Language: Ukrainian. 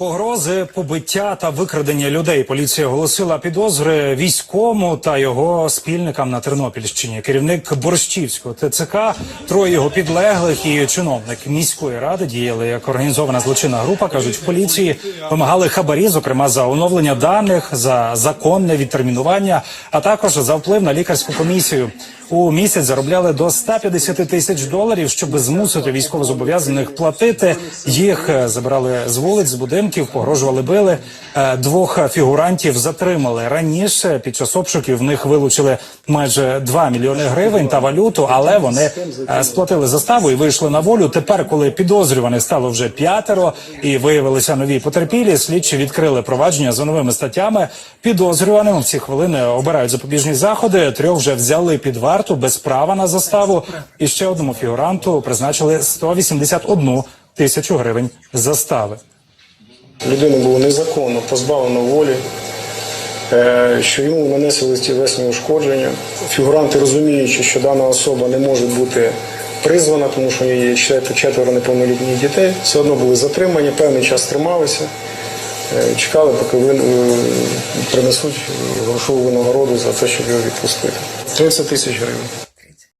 Погрози, побиття та викрадення людей. Поліція оголосила підозри військовому та його спільникам на Тернопільщині. Керівник Борщівського ТЦК, троє його підлеглих і чиновник міської ради діяли як організована злочинна група. кажуть в поліції, вимагали хабарі, зокрема за оновлення даних, за законне відтермінування, а також за вплив на лікарську комісію. У місяць заробляли до 150 тисяч доларів, щоб змусити військовозобов'язаних платити. Їх е, забирали з вулиць, з будинків, погрожували, били. Е, Двох фігурантів затримали раніше. Під час обшуків в них вилучили майже 2 мільйони гривень та валюту, але вони е, сплатили заставу і вийшли на волю. Тепер, коли підозрюваних стало вже п'ятеро і виявилися нові потерпілі, слідчі відкрили провадження за новими статтями. Підозрюваним в ці хвилини обирають запобіжні заходи. Трьох вже взяли під варту без права на заставу. І ще одному фігуранту призначили 181 тисячу гривень застави. Людину було незаконно позбавлено волі, е, що йому нанесли тілесні ушкодження. Фігуранти, розуміючи, що дана особа не може бути призвана, тому що у неї є четверо неповнолітніх дітей, все одно були затримані, певний час трималися, е, чекали, поки е, принесуть грошову винагороду за те, щоб його відпустити. 30 тисяч гривень.